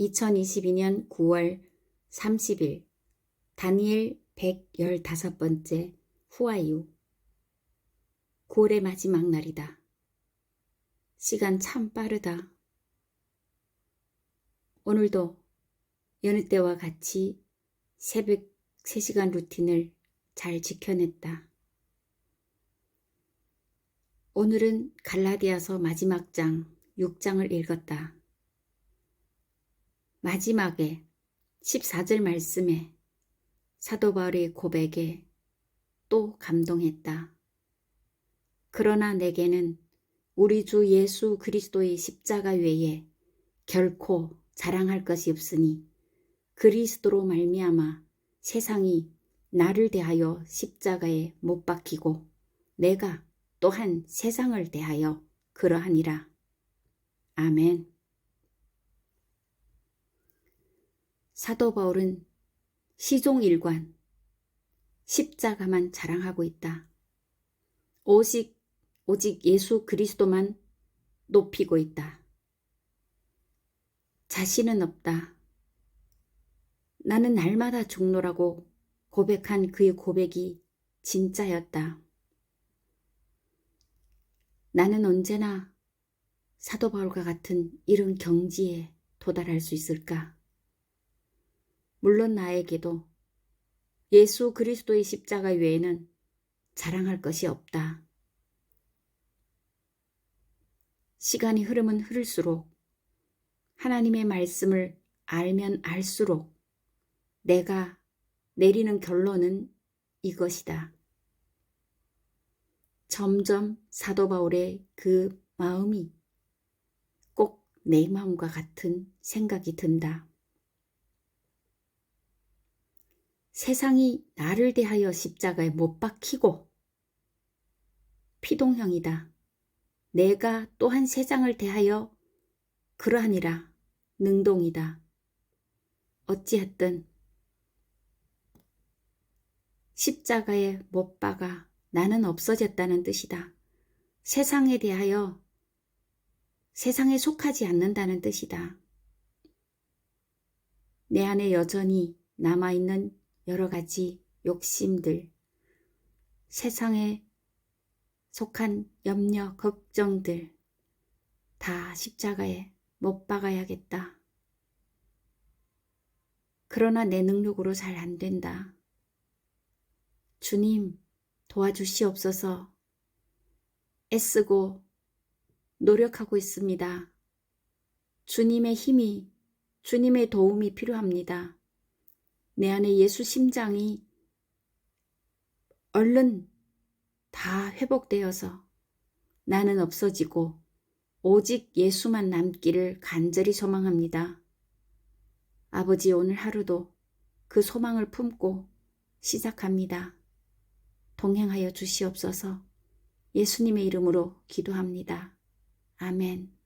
2022년 9월 30일 다니엘 115번째 후아유 9월의 마지막 날이다. 시간 참 빠르다. 오늘도 여느 때와 같이 새벽 3시간 루틴을 잘 지켜냈다. 오늘은 갈라디아서 마지막 장 6장을 읽었다. 마지막에 14절 말씀에 사도 바울의 고백에 또 감동했다. 그러나 내게는 우리 주 예수 그리스도의 십자가 외에 결코 자랑할 것이 없으니 그리스도로 말미암아 세상이 나를 대하여 십자가에 못 박히고 내가 또한 세상을 대하여 그러하니라. 아멘. 사도 바울은 시종일관 십자가만 자랑하고 있다. 오직 오직 예수 그리스도만 높이고 있다. 자신은 없다. 나는 날마다 죽노라고 고백한 그의 고백이 진짜였다. 나는 언제나 사도 바울과 같은 이런 경지에 도달할 수 있을까? 물론 나에게도 예수 그리스도의 십자가 외에는 자랑할 것이 없다. 시간이 흐르면 흐를수록 하나님의 말씀을 알면 알수록 내가 내리는 결론은 이것이다. 점점 사도 바울의 그 마음이 꼭 내 마음과 같은 생각이 든다. 세상이 나를 대하여 십자가에 못 박히고 피동형이다. 내가 또한 세상을 대하여 그러하니라 능동이다. 어찌했든 십자가에 못 박아 나는 없어졌다는 뜻이다. 세상에 대하여 세상에 속하지 않는다는 뜻이다. 내 안에 여전히 남아있는 여러 가지 욕심들, 세상에 속한 염려, 걱정들 다 십자가에 못 박아야겠다. 그러나 내 능력으로 잘 안 된다. 주님, 도와주시옵소서. 애쓰고 노력하고 있습니다. 주님의 힘이, 주님의 도움이 필요합니다. 내 안에 예수 심장이 얼른 다 회복되어서 나는 없어지고 오직 예수만 남기를 간절히 소망합니다. 아버지 오늘 하루도 그 소망을 품고 시작합니다. 동행하여 주시옵소서 예수님의 이름으로 기도합니다. 아멘.